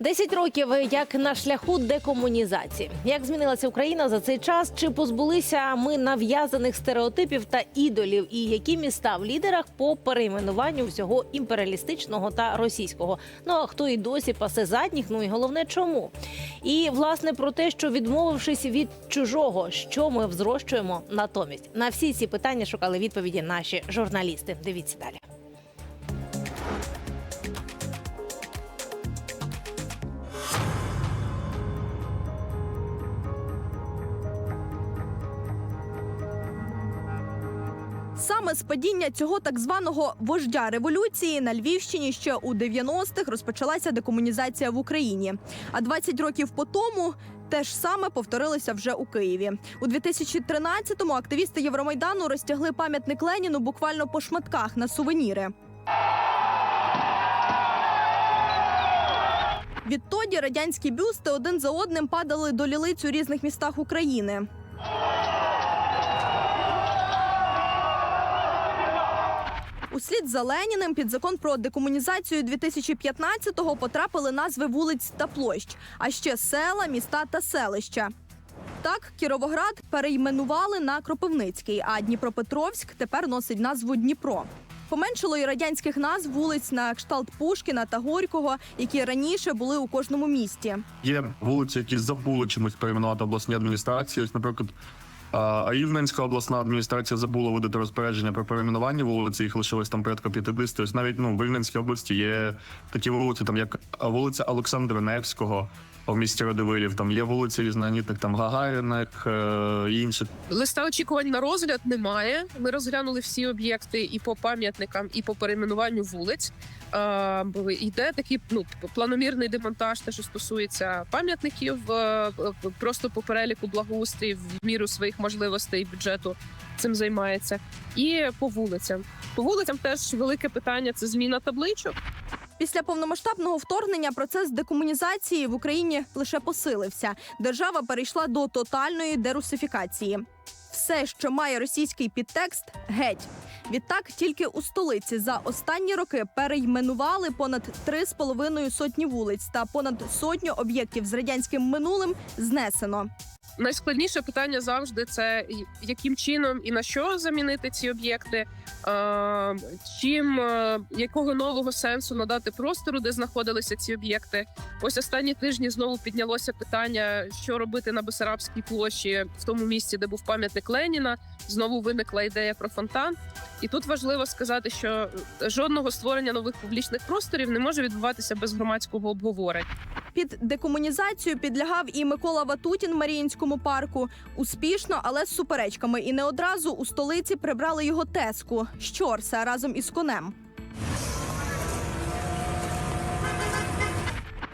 Десять років як на шляху декомунізації. Як змінилася Україна за цей час? Чи позбулися ми нав'язаних стереотипів та ідолів? І які міста в лідерах по перейменуванню всього імперіалістичного та російського? Ну а хто і досі пасе задніх? Ну і головне, чому? І власне про те, що відмовившись від чужого, що ми взрощуємо натомість. На всі ці питання шукали відповіді наші журналісти. Дивіться далі. Саме з падіння цього так званого вождя революції на Львівщині ще у 90-х розпочалася декомунізація в Україні. А 20 років по тому те ж саме повторилося вже у Києві. У 2013-му активісти Євромайдану розтягли пам'ятник Леніну буквально по шматках на сувеніри. Відтоді радянські бюсти один за одним падали до лілиць у різних містах України. Услід за Леніним під закон про декомунізацію 2015-го потрапили назви вулиць та площ, а ще села, міста та селища. Так, Кіровоград перейменували на Кропивницький, а Дніпропетровськ тепер носить назву Дніпро. Поменшало і радянських назв вулиць на кшталт Пушкіна та Горького, які раніше були у кожному місті. Є вулиці, які забули чимось перейменувати обласні адміністрації. Ось, наприклад, Рівненська обласна адміністрація забула видати розпорядження про перейменування вулиці, їх лишилось там порядка 50. Ось навіть ну, в Рівненській області є такі вулиці, там як вулиця Олександра Невського. В місті Радивилів там є вулиці різноманітних, там Гагариних е, і інших. Листа очікувань на розгляд немає. Ми розглянули всі об'єкти і по пам'ятникам, і по перейменуванню вулиць. Йде такий ну планомірний демонтаж, те, що стосується пам'ятників, е, е, просто по переліку благоустрій в міру своїх можливостей бюджету цим займається. І по вулицям. По вулицям теж велике питання це зміна табличок. Після повномасштабного вторгнення процес декомунізації в Україні лише посилився. Держава перейшла до тотальної дерусифікації. Все, що має російський підтекст, геть. Відтак, тільки у столиці за останні роки перейменували понад три з половиною сотні вулиць та понад сотню об'єктів з радянським минулим знесено. Найскладніше питання завжди це яким чином і на що замінити ці об'єкти, е, чим е, якого нового сенсу надати простору, де знаходилися ці об'єкти. Ось останні тижні знову піднялося питання, що робити на Бесарабській площі, в тому місці, де був пам'ятник Леніна. Знову виникла ідея про фонтан. І тут важливо сказати, що жодного створення нових публічних просторів не може відбуватися без громадського обговорення. Під декомунізацію підлягав і Микола Ватутін в Маріїнському парку. Успішно, але з суперечками. І не одразу у столиці прибрали його теску Щорса разом із конем.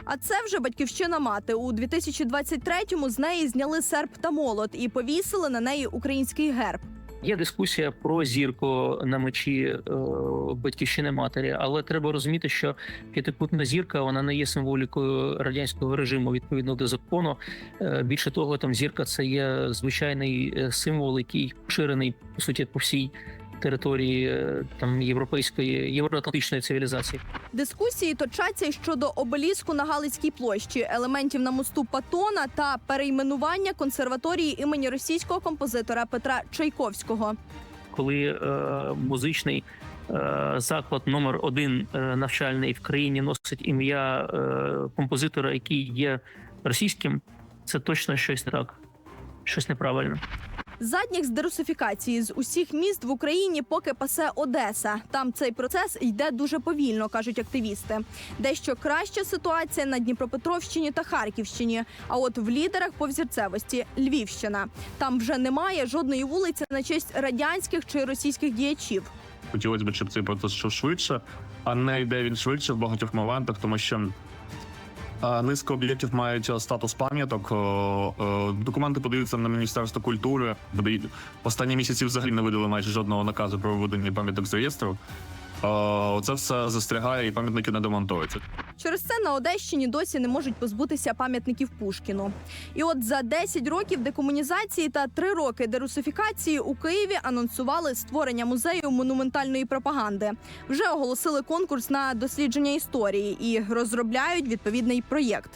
А це вже батьківщина мати. У 2023-му з неї зняли серп та молот і повісили на неї український герб. Є дискусія про зірку на мечі е, батьківщини матері, але треба розуміти, що п'ятикутна зірка вона не є символікою радянського режиму відповідно до закону. Е, більше того, там зірка це є звичайний е, символ, який поширений по суті по всій території е, там європейської євроатлантичної цивілізації. Дискусії точаться й щодо обеліску на Галицькій площі, елементів на мосту Патона та перейменування консерваторії імені російського композитора Петра Чайковського. коли е, музичний е, заклад номер один е, навчальний в країні носить ім'я е, композитора, який є російським, це точно щось не так, щось неправильно. Задніх з дерусифікації з усіх міст в Україні поки пасе Одеса. Там цей процес йде дуже повільно, кажуть активісти. Дещо краща ситуація на Дніпропетровщині та Харківщині. А от в лідерах по взірцевості Львівщина. Там вже немає жодної вулиці на честь радянських чи російських діячів. Хотілося б, щоб цей процес йшов швидше, а не йде він швидше в багатьох моментах, тому що. Низка об'єктів мають е, статус пам'яток. Е, Документи подаються на міністерство культури. Останні місяці взагалі не видали майже жодного наказу про виведення пам'яток з реєстру. Оце все застрягає і пам'ятники не демонтуються. Через це на Одещині досі не можуть позбутися пам'ятників Пушкіну. І от за 10 років декомунізації та 3 роки дерусифікації у Києві анонсували створення музею монументальної пропаганди. Вже оголосили конкурс на дослідження історії і розробляють відповідний проєкт.